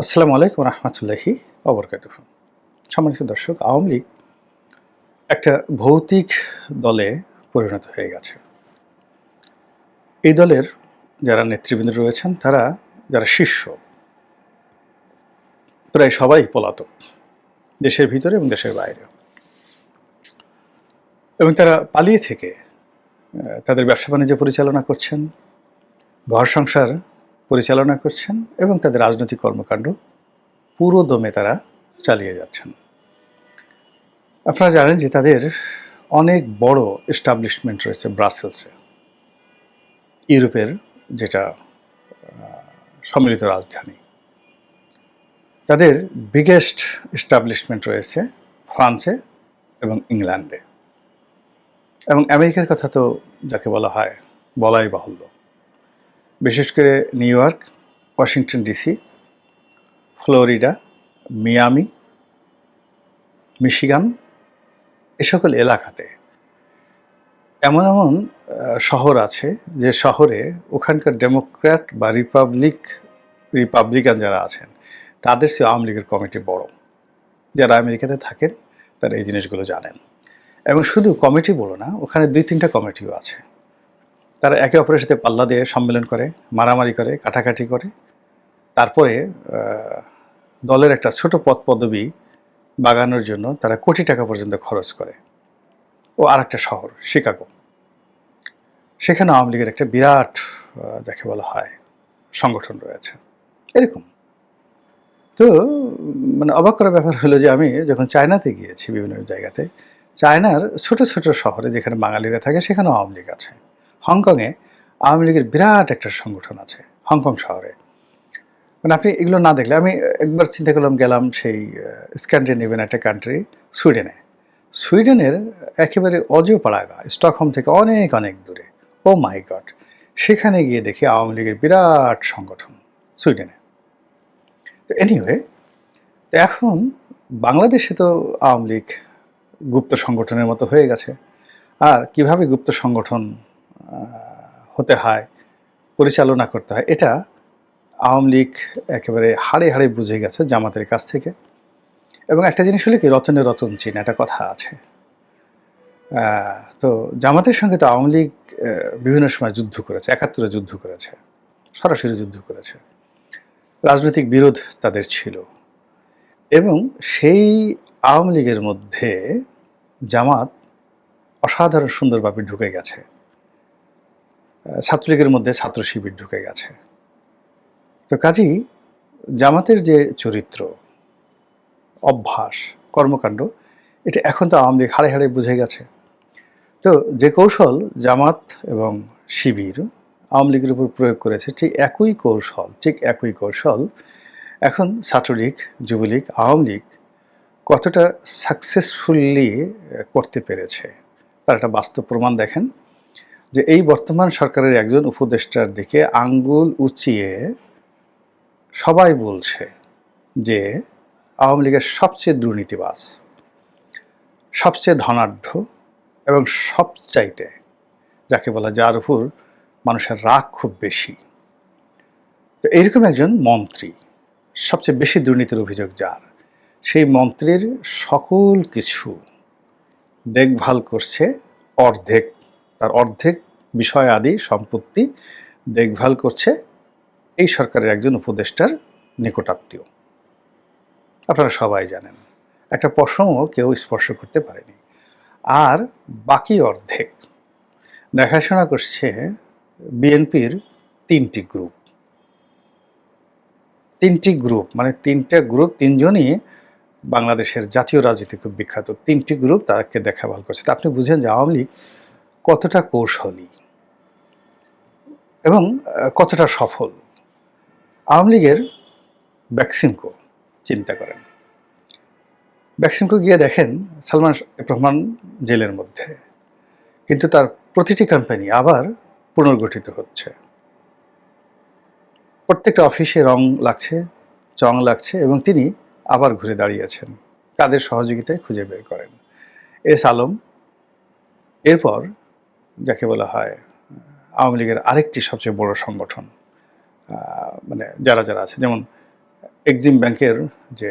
আসসালামু আলাইকুম রহমতুল্লাহি অবরকাত সম্মানিত দর্শক, আওয়ামী লীগ একটা ভৌতিক দলে পরিণত হয়ে গেছে। এই দলের যারা নেতৃবৃন্দ রয়েছেন, তারা যারা শীর্ষ, প্রায় সবাই পলাতক, দেশের ভিতরে এবং দেশের বাইরে। এবং তারা পালিয়ে থেকে তাদের ব্যবসা বাণিজ্য পরিচালনা করছেন, ঘর সংসার পরিচালনা করছেন এবং তাদের রাজনৈতিক কর্মকাণ্ড পুরো দমে তারা চালিয়ে যাচ্ছেন। আপনারা জানেন যে তাদের অনেক বড় এস্টাবলিশমেন্ট রয়েছে ব্রাসেলসে। ইউরোপের যেটা সম্মিলিত রাজধানী। তাদের বিগেস্ট এস্টাবলিশমেন্ট রয়েছে ফ্রান্সে এবং ইংল্যান্ডে। এবং আমেরিকার কথা তো যাকে বলা হয় বলাই বাহুল্য। বিশেষ করে New York, Washington DC, Florida, Miami, Michigan, এ সকল এলাকাতে। এমন এমন শহর আছে যে শহরে ওখানকার ডেমোক্র্যাট বা রিপাবলিক, রিপাবলিকান যারা আছেন, তাদের সে আওয়ামী লীগের কমিটি বড়। যারা আমেরিকাতে থাকেন, তারা এই জিনিসগুলো জানেন। এবং শুধু কমিটি বড় না, ওখানে দুই তিনটা কমিটিও আছে। তারা একে অপরের সাথে পাল্লা দিয়ে সম্মেলন করে, মারামারি করে, কাটাকাটি করে। তারপরে দলের একটা ছোট পদ পদবি বাগানোর জন্য তারা কোটি টাকা পর্যন্ত খরচ করে। ও আর একটা শহর, শিকাগো। সেখানে আওয়ামী লীগের একটা বিরাট যাকে বলা হয়, সংগঠন রয়েছে। এরকম। তো মানে অবাক করার ব্যাপার হলো যে আমি যখন চায়নাতে গিয়েছি বিভিন্ন জায়গাতে, চায়নার ছোট ছোট শহরে যেখানে বাঙালিরা থাকে সেখানে আওয়ামী লীগ আছে। হংকংয়ে আওয়ামী লীগের বিরাট একটা সংগঠন আছে, হংকং শহরে। মানে আপনি এগুলো না দেখলে, আমি একবার চিন্তা করলাম, গেলাম সেই স্ক্যান্ডিনেভিয়ান একটা কান্ট্রি সুইডেনে। সুইডেনের একেবারে অজপাড়াগা, স্টকহোম থেকে অনেক অনেক দূরে। ও মাই গড সেখানে গিয়ে দেখি আওয়ামী লীগের বিরাট সংগঠন, সুইডেনে। তো এনিওয়ে এখন বাংলাদেশে তো আওয়ামী লীগ গুপ্ত সংগঠনের মতো হয়ে গেছে। আর কীভাবে গুপ্ত সংগঠন হতে হয়, পরিচালনা করতে হয়। এটা আওয়ামী লীগ একেবারে হাড়ে হাড়ে বুঝে গেছে জামাতের কাছ থেকে। এবং একটা জিনিস হলো কি, রতনে রতন চিন একটা কথা আছে। তো জামাতের সঙ্গে তো আওয়ামী লীগ বিভিন্ন সময় যুদ্ধ করেছে, একাত্তরে যুদ্ধ করেছে, সরাসরি যুদ্ধ করেছে। রাজনৈতিক বিরোধ তাদের ছিল। এবং সেই আওয়ামী লীগের মধ্যে জামাত অসাধারণ সুন্দরভাবে ঢুকে গেছে। ছাত্রলীগের মধ্যে ছাত্র শিবির ঢুকে গেছে। তো কাজেই জামাতের যে চরিত্র, অভ্যাস, কর্মকাণ্ড, এটা এখন তো আওয়ামী লীগ হাড়ে হাড়ে বুঝে গেছে। তো যে কৌশল জামাত এবং শিবির আওয়ামী লীগের উপর প্রয়োগ করেছে, ঠিক একই কৌশল, ঠিক একই কৌশল এখন ছাত্রলীগ, যুবলীগ, আওয়ামী লীগ কতটা সাকসেসফুলি করতে পেরেছে, তার একটা বাস্তব প্রমাণ দেখেন। যে এই বর্তমান সরকারের একজন উপদেষ্টার দিকে আঙ্গুল উঁচিয়ে সবাই বলছে যে আওয়ামী লীগের সবচেয়ে দুর্নীতিবাজ, সবচেয়ে ধনাঢ্য এবং সবচাইতে যাকে বলা যার উপর মানুষের রাগ খুব বেশি। তো এইরকম একজন মন্ত্রী, সবচেয়ে বেশি দুর্নীতির অভিযোগ যার, সেই মন্ত্রীর সকল কিছু দেখভাল করছে অর্ধেক তার অর্ধেক বিষয় আদি সম্পত্তি দেখভাল করছে এই সরকারের একজন উপদেষ্টার নিকটাত্মীয়। আপনারা সবাই জানেন, একটা পশমও কেউ স্পর্শ করতে পারেনি। আর বাকি অর্ধেক দেখাশোনা করছে বিএনপির তিনটি গ্রুপ। তিনটি গ্রুপ মানে তিনটা গ্রুপ তিনজনই বাংলাদেশের জাতীয় রাজনীতি খুব বিখ্যাত। তিনটি গ্রুপ তাকে দেখাভাল করছে। তা আপনি বুঝেন যে আওয়ামী লীগ কতটা কৌশলী এবং কতটা সফল? আওয়ামী লীগের ব্যাকসিমকো চিন্তা করেন। ব্যাকসিমকো গিয়ে দেখেন সালমান রহমান জেলের মধ্যে। কিন্তু তার প্রতিটি কোম্পানি আবার পুনর্গঠিত হচ্ছে। প্রত্যেকটা অফিসে রং লাগছে, চং লাগছে এবং তিনি আবার ঘুরে দাঁড়িয়েছেন কাদের সহযোগিতায় খুঁজে বের করেন? এস আলম। এরপর যাকে বলা হয়, আওয়ামী লীগের আরেকটি সবচেয়ে বড় সংগঠন মানে যারা যারা আছে, যেমন এক্সিম ব্যাংকের যে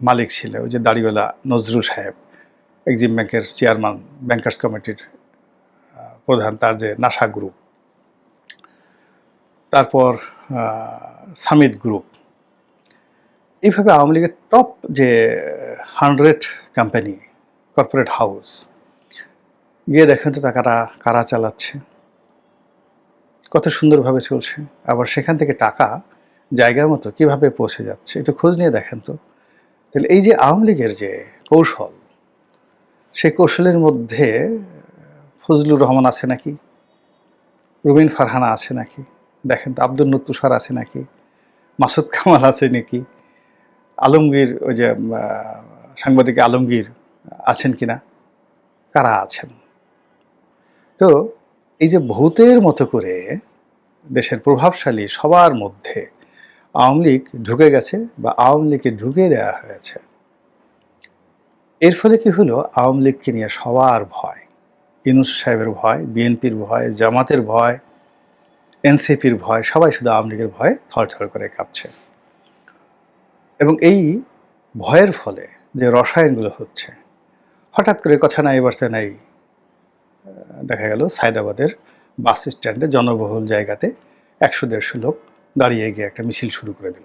মালিক ছিল, ওই যে দাড়িওয়ালা নজরুল সাহেব, এক্সিম ব্যাংকের চেয়ারম্যান, ব্যাংকার্স কমিটির প্রধান, তার যে নাসা গ্রুপ, তারপর সামিট গ্রুপ, এইভাবে আওয়ামী লীগের টপ যে হান্ড্রেড কোম্পানি কর্পোরেট হাউস গিয়ে দেখেন তো তা কারা চালাচ্ছে। কত সুন্দরভাবে চলছে। আবার সেখান থেকে টাকা, জায়গা মতো কীভাবে পৌঁছে যাচ্ছে, একটু খোঁজ নিয়ে দেখেন তো। তাহলে এই যে আওয়ামী লীগের যে কৌশল সেই কৌশলের মধ্যে ফজলুর রহমান আছে নাকি? রুবিন ফারহানা আছে নাকি? দেখেন তো আব্দুল নতুসার আছে নাকি? মাসুদ কামাল আছে নাকি? আলমগীর, ওই যে সাংবাদিক আলমগীর আছেন কিনা? কারা আছেন? তো এই যে ভূতের মতো করে দেশের প্রভাবশালী সবার মধ্যে আওয়ামী লীগ ঢুকে গেছে বা আওয়ামী লীগকে ঢুকে দেওয়া হয়েছে, এর ফলে কি হলো? আওয়ামী লীগকে নিয়ে সবার ভয় ইনুস সাহেবের ভয়, বিএনপির ভয়, জামাতের ভয়, এনসিপির ভয়, সবাই শুধু আওয়ামী লীগের ভয় থরথর করে কাঁপছে। এবং এই ভয়ের ফলে যে রসায়নগুলো হচ্ছে, হঠাৎ করে কথা নাই, বার্তা নাই দেখা গেল সায়দাবাদের বাস স্ট্যান্ডে জনবহুল জায়গাতে একশো দেড়শো লোক দাঁড়িয়ে গিয়ে একটা মিছিল শুরু করে দিল।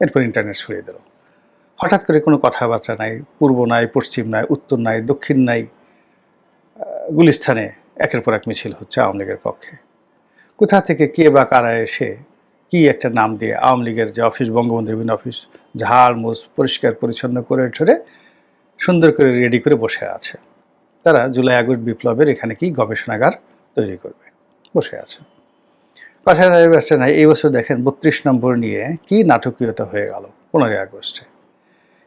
এরপর ইন্টারনেট ছড়িয়ে দিল। হঠাৎ করে কোনো কথাবার্তা নাই, পূর্ব নাই, পশ্চিম নাই, উত্তর নাই, দক্ষিণ নাই গুলিস্থানে একের পর এক মিছিল হচ্ছে আওয়ামী লীগের পক্ষে। কোথা থেকে কে বা কারা এসে কি একটা নাম দিয়ে আওয়ামী লীগের যে অফিস বঙ্গবন্ধু বিভিন্ন অফিস, ঝাড়, মুছ, পরিষ্কার, পরিচ্ছন্ন করে ঠরে সুন্দর করে রেডি করে বসে আছে। তারা জুলাই আগস্ট বিপ্লবের এখানে কি গবেষণাগার তৈরি করবে? বসে আছে। কথা নাই এই বছর দেখেন বত্রিশ নম্বর নিয়ে কি নাটকীয়তা হয়ে গেল পনেরোই আগস্টে।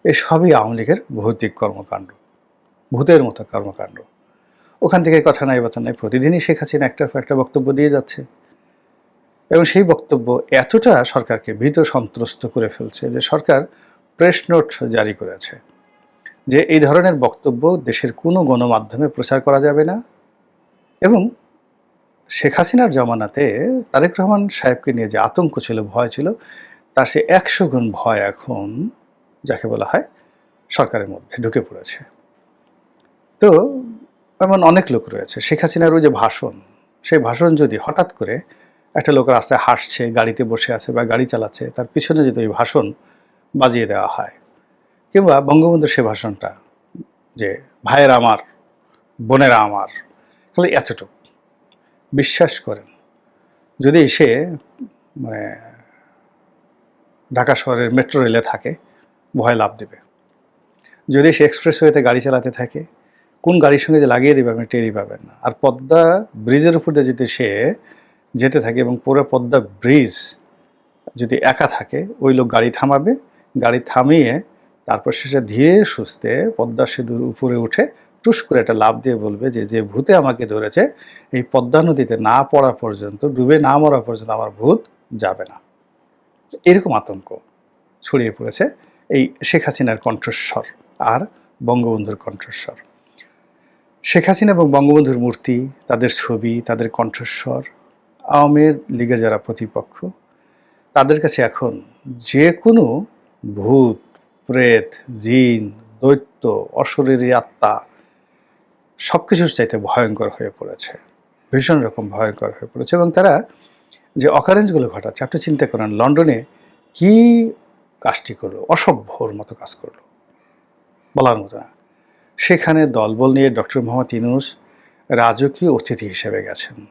এই সবই আওয়ামী লীগের ভৌতিক কর্মকাণ্ড, ভূতের মতো কর্মকাণ্ড। ওখান থেকে কথা নাই বার্তা নাই, প্রতিদিনই শেখ হাসিনা একটার পর একটা বক্তব্য দিয়ে যাচ্ছে। এবং সেই বক্তব্য এতটা সরকারকে ভীত সন্ত্রস্ত করে ফেলছে যে সরকার প্রেস নোট জারি করেছে। যে এই ধরনের বক্তব্য দেশের কোনো গণমাধ্যমে প্রচার করা যাবে না। এবং শেখ হাসিনার জমানাতে তারেক রহমান সাহেবকে নিয়ে যে আতঙ্ক ছিল, ভয় ছিল, তার সে একশো গুণ ভয় এখন যাকে বলা হয় সরকারের মধ্যে ঢুকে পড়েছে। তো এমন অনেক লোক রয়েছে। শেখ হাসিনার ওই যে ভাষণ, সেই ভাষণ যদি হঠাৎ করে একটা লোক রাস্তায় হাসছে গাড়িতে বসে আছে বা গাড়ি চালাচ্ছে, তার পিছনে যদি ওই ভাষণ বাজিয়ে দেওয়া হয় কিংবা বঙ্গবন্ধুর সে ভাষণটা, যে ভাইয়েরা আমার, বোনেরা আমার তাহলে এতটুকু। বিশ্বাস করেন, যদি সে মানে ঢাকা শহরের মেট্রো রেলে থাকে, ভয় লাভ দেবে। যদি সে এক্সপ্রেসওয়েতে গাড়ি চালাতে থাকে, কোন গাড়ির সঙ্গে যে লাগিয়ে দেবে আপনি টেরই পাবেন না। আর পদ্মা ব্রিজের উপর দিয়ে যদি সে যেতে থাকে এবং পুরো পদ্মা ব্রিজ যদি একা থাকে, ওই লোক গাড়ি থামাবে, গাড়ি থামিয়ে তারপর শেষে ধীরে সুস্থে পদ্মা সেতুর উপরে উঠে টুস করে একটা লাভ দিয়ে বলবে যে যে ভূতে আমাকে ধরেছে, এই পদ্মা নদীতে না পড়া পর্যন্ত, ডুবে না মরা পর্যন্ত আমার ভূত যাবে না। এরকম আতঙ্ক ছড়িয়ে পড়েছে এই শেখ হাসিনার কণ্ঠস্বর আর বঙ্গবন্ধুর কণ্ঠস্বর। শেখ হাসিনা এবং বঙ্গবন্ধুর মূর্তি, তাদের ছবি, তাদের কণ্ঠস্বর, আওয়ামী লীগের যারা প্রতিপক্ষ, তাদের কাছে এখন যে কোনো ভূত প্রেত, জিন, দৈত্য, অশরীরী আত্মা সব কিছুর চাইতে ভয়ঙ্কর হয়ে পড়েছে। ভীষণ রকম ভয়ঙ্কর হয়ে পড়েছে এবং তারা যে অকারেন্সগুলো ঘটাচ্ছে, আপনি চিন্তা করেন, লন্ডনে কি কাজটি করল? অসভ্যর মতো কাজ করল। বলার মতো না। সেখানে দলবল নিয়ে ডক্টর মোহাম্মদ ইনুস রাজকীয় অতিথি হিসেবে গেছেন।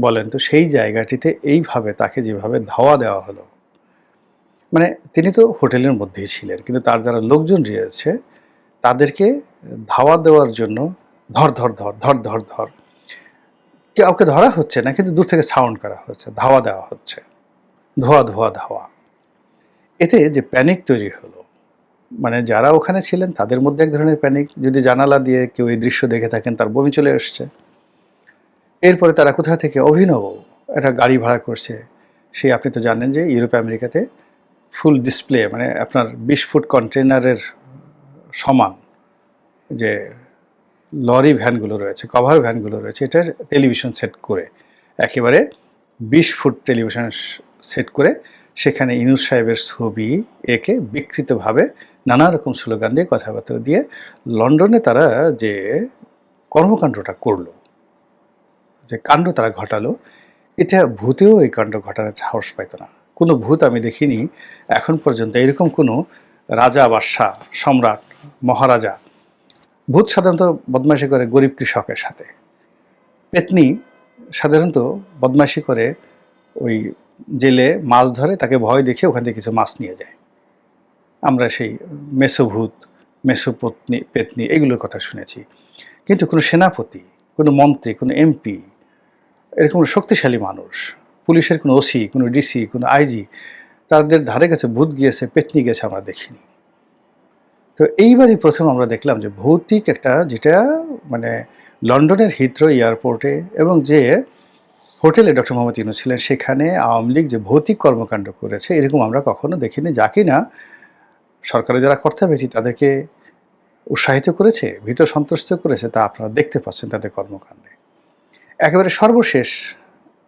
বলেন তো সেই জায়গাটিতে এইভাবে তাকে যেভাবে ধাওয়া দেওয়া হলো মানে তিনি তো হোটেলের মধ্যেই ছিলেন, কিন্তু তার যারা লোকজন রয়েছে, তাদেরকে ধাওয়া দেওয়ার জন্য ধর ধর ধর ধর ধর ধর, কাউকে ধরা হচ্ছে না, কিন্তু দূর থেকে সাউন্ড করা হচ্ছে, ধাওয়া দেওয়া হচ্ছে, ধোয়া ধোয়া, ধাওয়া। এতে যে প্যানিক তৈরি হলো মানে যারা ওখানে ছিলেন, তাদের মধ্যে এক ধরনের প্যানিক যদি জানালা দিয়ে কেউ এই দৃশ্য দেখে থাকেন, তার বমি চলে এসছে এরপরে তারা কোথা থেকে অভিনব একটা গাড়ি ভাড়া করছে, সেই আপনি তো জানেন যে ইউরোপ, আমেরিকাতে ফুল ডিসপ্লে মানে আপনার বিশ ফুট কন্টেনারের সমান যে লরি ভ্যানগুলো রয়েছে, কভার ভ্যানগুলো রয়েছে এটার টেলিভিশন সেট করে, একেবারে বিশ ফুট টেলিভিশন সেট করে সেখানে ইনুস সাহেবের ছবি একে বিকৃতভাবে নানা রকম স্লোগান দিয়ে, কথাবার্তা দিয়ে লন্ডনে তারা যে কর্মকাণ্ডটা করল, যে কাণ্ড তারা ঘটালো, এটা ভূতেও এই কাণ্ড ঘটানোর সাহস পাইত না। কোনো ভূত আমি দেখিনি, এখন পর্যন্ত এরকম কোনো রাজা বাদশাহ সম্রাট, মহারাজা, ভূত সাধারণত বদমাইশি করে গরিব কৃষকের সাথে। পেতনি সাধারণত বদমাইশি করে ওই জেলে মাছ ধরে, তাকে ভয় দেখে ওখান থেকে কিছু মাছ নিয়ে যায়। আমরা সেই মেসোভূত, মেসোপত্নী, পেতনি এগুলোর কথা শুনেছি। কিন্তু কোনো সেনাপতি, কোনো মন্ত্রী, কোনো এমপি, এরকম শক্তিশালী মানুষ পুলিশের কোনো ওসি, কোনো ডিসি, কোনো আইজি তাদের ধারে কাছে ভূত গিয়েছে, পেতনি গেছে আমরা দেখিনি। তো এইবারই প্রথম আমরা দেখলাম যে ভৌতিক একটা যেটা মানে লন্ডনের হিথ্রো এয়ারপোর্টে এবং যে হোটেলে ডক্টর মোহাম্মদ ইনু ছিলেন সেখানে আওয়ামী লীগ যে ভৌতিক কর্মকাণ্ড করেছে এরকম আমরা কখনো দেখিনি, যা কিনা সরকারের যারা কর্তাবেঠি তাদেরকে উৎসাহিত করেছে, ভীত সন্তুষ্ট করেছে, তা আপনারা দেখতে পাচ্ছেন তাদের কর্মকাণ্ডে। একেবারে সর্বশেষ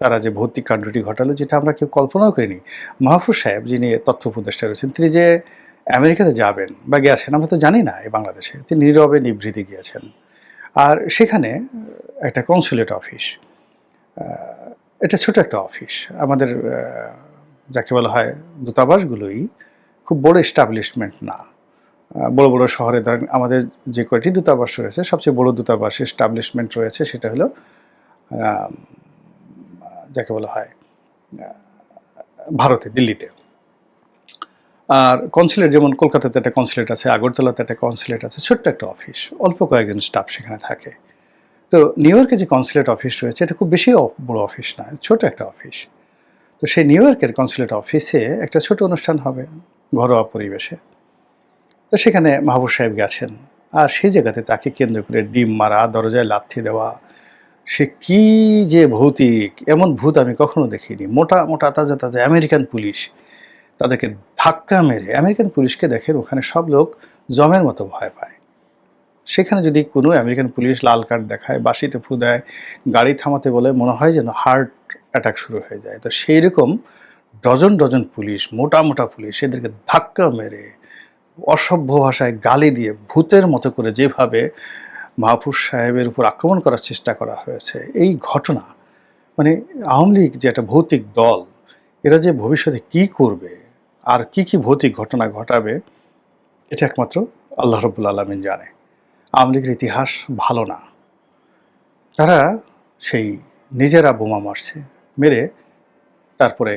তারা যে ভৌতিক কাণ্ডটি ঘটালো, যেটা আমরা কেউ কল্পনাও করিনি। মাহফুজ সাহেব, যিনি তথ্য উপদেষ্টা রয়েছেন, তিনি যে আমেরিকাতে যাবেন বা গেছেন, আমরা তো জানি না এই বাংলাদেশে, তিনি নীরবে নিভৃতি গিয়েছেন। আর সেখানে একটা কনসুলেট অফিস এটা ছোট একটা অফিস আমাদের যাকে বলা হয় দূতাবাসগুলোই খুব বড় এস্টাবলিশমেন্ট না। বড় বড় শহরে ধরেন আমাদের যে কয়টি দূতাবাস রয়েছে, সবচেয়ে বড় দূতাবাস এস্টাবলিশমেন্ট রয়েছে, সেটা হলো যাকে বলা হয় ভারতে, দিল্লিতে। আর কনসুলেট যেমন কলকাতাতে একটা কনসুলেট আছে, আগরতলাতে একটা কনসুলেট আছে, ছোট্ট একটা অফিস অল্প কয়েকজন স্টাফ সেখানে থাকে। তো নিউ ইয়র্কে যে কনসুলেট অফিস রয়েছে, এটা খুব বেশি বড় অফিস নয়, ছোট একটা অফিস তো সেই নিউ ইয়র্কের কনসুলেট অফিসে একটা ছোট অনুষ্ঠান হবে, ঘরোয়া পরিবেশে। তো সেখানে মাহবুব সাহেব গেছেন, আর সেই জায়গাতে তাকে কেন্দ্র করে ডিম মারা, দরজায় লাথি দেওয়া সে কি যে ভৌতিক এমন ভূত আমি কখনো দেখিনি। মোটা মোটা, তাজা তাজা আমেরিকান পুলিশ তাদেরকে ধাক্কা মেরে, আমেরিকান পুলিশকে দেখেন ওখানে সব লোক জমের মতো ভয় পায়। সেখানে যদি কোনো আমেরিকান পুলিশ লাল কার্ড দেখায় বাসিতে ফু দেয়, গাড়ি থামাতে বলে, মনে হয় যেন হার্ট অ্যাটাক শুরু হয়ে যায়। তো সেই রকম ডজন ডজন পুলিশ, মোটা মোটা পুলিশ এদেরকে ধাক্কা মেরে, অসভ্য ভাষায় গালি দিয়ে ভূতের মতো করে যেভাবে মাহফুজ সাহেবের উপর আক্রমণ করার চেষ্টা করা হয়েছে। এই ঘটনা মানে আওয়ামী লীগ যে একটা ভৌতিক দল, এরা যে ভবিষ্যতে কি করবে, আর কি কি ভৌতিক ঘটনা ঘটাবে, এটা একমাত্র আল্লাহ রব্বুল আলমিন জানে। আওয়ামী লীগের ইতিহাস ভালো না। তারা সেই নিজেরা বোমা মারছে, মেরে তারপরে